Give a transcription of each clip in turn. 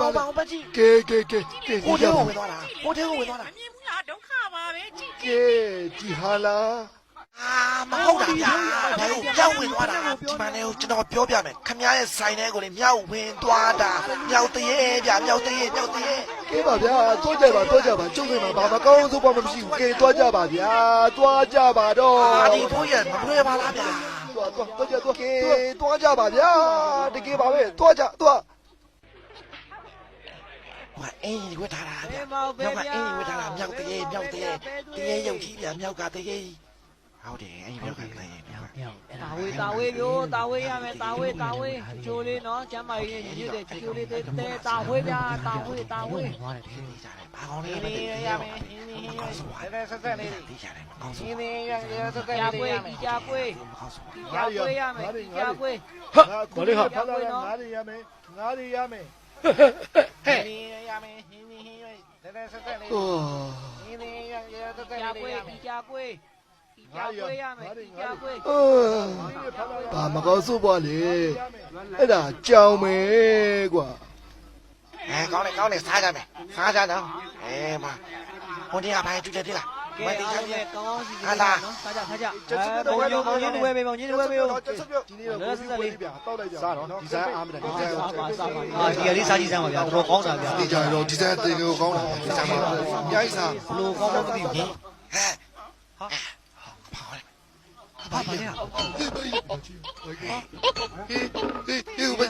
ပါအောင်ပါအောင်ပတ်ကြည့်ကဲကဲကဲကဲကိုထဲကိုဝင်သွားတာကိုထဲကိုဝင်သွားတာမမြင်ဘူးလားဒုက္ခပါပဲကြည့်ကဲကြည်ဟာလားအာမဟုတ်တာဗျာဘာလို့မြောက်ဝင်သွားတာဒီမလေးကိုကျွန်တော်ပြောပြမယ်ခမရဲ့ဆိုင်ထဲကိုလေမြောက်ဝင်သွားတာမြောက်တရေဗျာမြောက်တရေမြောက်တရေကဲပါဗျာတွားကြပါတွားကြပါကျုပ်ကမှဘာမကောင်းဆိုပါမရှိဘူးကဲတွားကြပါဗျာတွားကြပါတော့အာဒီဖို့ရမလွယ်ပါလားဗျာတွားတွားတွားကြတွားကဲတွားကြပါဗျာတကယ်ပါပဲတွားကြတွား ဟိုအင်းကြီးဝတ်ထားတာဗျာမြောက်ကအင်းကြီးဝတ်ထားတာမြောက်တရေမြောက်တရေတရေရုပ်ကြီးဗျာမြောက်ကတရေဟုတ်တယ်အင်းမြောက်ကတရေမြောက်တာဝေးတာဝေးမျိုးတာဝေးရမယ်တာဝေးတာဝေးချိုးလေးနော်ကျမ်းမာရေးညစ်တဲ့ချိုးလေးတဲတဲတာဝေးဗျာတာဝေးတာဝေးဘာကောင်းလဲနေနေရမယ်နေနေရမယ်ဆက်ဆက်လေးဒီကြတယ်မကောင်းနေဆိုနေရရဆက်ဆက်လေးရမယ်ကြာကွေးမကောင်းဆိုကြာကွေးရမယ်ကြာကွေးဟာဘာလဲဟာဖလာငါးတွေရမယ်ငါးတွေရမယ်နေရမယ် နေနေရဆက်ဆက်လေးအော်နေနေရရဆက်ဆက်လေးရမယ်ကြာကွေးကြာကွေးရမယ်ကြာကွေးအာဘာမကောင်းဆိုပါလေအဲ့ဒါကြောင်မယ်ကွာအဲကောင်းတယ်ကောင်းတယ်စားကြမယ်စားကြတော့အဲမဟိုတည်း ကဘာကြည့်တယ်ဒီလားကဲအောင်လေကောင်းကောင်းစီစီနော်စားကြစားကြအဲဘုံညဘုံညတွေဝဲပေးဘုံညတွေဝဲပေးကျဆက်ပြောဒီနေ့တော့ကိုယ်ပြတောက်လိုက်ကြစားတော့ဒီဇိုင်းအားမတယ်ဒီဇိုင်းစားပါစားပါအာဒီကလေးစားကြည့်စမ်းပါဗျာတော်တော်ကောင်းတာဗျာဒီကြတော့ဒီဇိုင်းတင်ကိုကောင်းတာဒီဇိုင်းမှာညိုင်းစားဘလို့ကောင်းမှမသိဘူးဟဲ့ဟာဘာလဲဘာပါလဲဟေးဟေးဟေးဘာ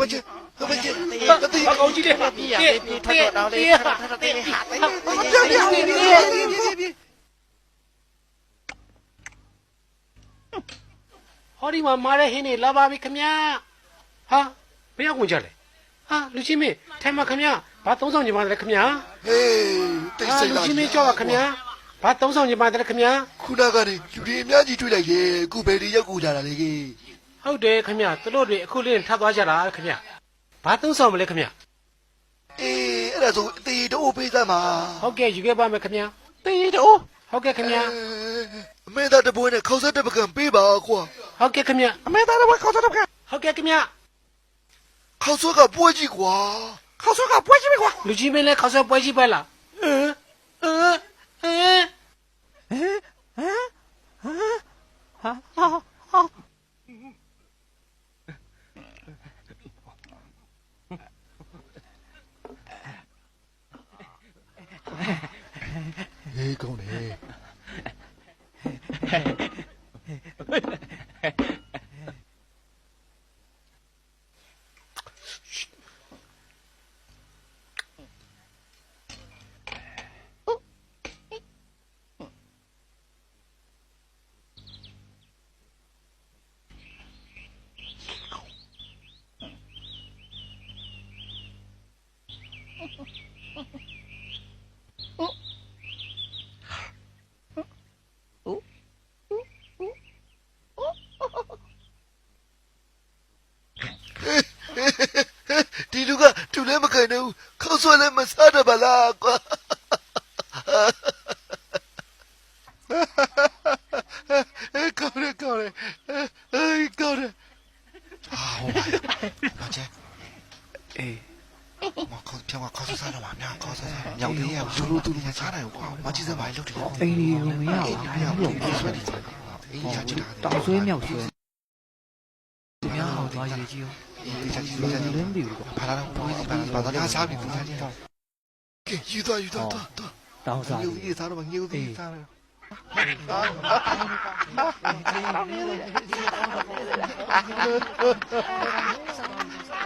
ဘာချစ်ဘာချစ်တတိအကောင်ကြီးလေပြရပြထတော့တောင်းလေးထထတေးဟာတေး ဟောဒီမှာမားတဲ့ဟင်းနေလာပါပြီခမညာဟာဘယ်ရောက်ဝင်ကြလဲဟာလူချင်းမင်းထိုင်မှာခမညာဘာသုံးဆောင်ညီမလဲခမညာဟေးတိတ်ဟာဆိတ်လူလာချင်းမင်းကြောက်ပါခမညာဘာသုံးဆောင်ညီမလဲခမညာခုနကနေလူတွေအများကြီးတွေ့လိုက်တယ်ခုဘယ်ဒီရောက်ကူကြတာလေကြီးဟုတ်တယ်ခမညာသူတို့တွေအခုလေးထပ်သွားကြတာခမညာဘာသုံးဆောင်မလဲခမညာအေးအဲ့ဒါဆိုအသေးတော့ပေးသမ်းပါဟုတ်ကဲ့ယူခဲ့ပါမယ်ခမညာတေးတော့ဟုတ်ကဲ့ခမညာအမေသားတပွေးနဲ့ခေါက်ဆက်တပကံပေးပါကွာ ဟုတ်ကဲ့ခမညာအမေသားတော့ခေါ်တော့ကဟုတ်ကဲ့ခမညာခေါက်ဆွဲကပွဲကြီးကွာခေါ်ဆောကပွဲကြည့်ပြီကွာလူချင်းမင်းလည်းခေါက်ဆွဲပွဲကြီးပဲလားဟမ်ဟမ်ဟမ် ဟေးကောင်းတယ် ဒီလူကသူလည်းမခံနိုင်ဘူးခေါက်ဆွဲလည်းမစားတော့ပါလားကွာအေးကောင်းတယ်ကောင်းတယ်အေးကောင်းတယ်ဟာဟုတ်ပါဘာချဲအေး 我靠，天花靠山山了嘛，娘靠山山，娘的呀，走路都能啥来哇？我今天买六条，哎呦，不要，不要，不要，哎呀，这大的，大水妙水，娘好大野鸡哦，你能比不？把他把他把他俩虾米弄下去，给遇到遇到到到，当啥？牛逼啥了嘛？牛逼啥了？啊！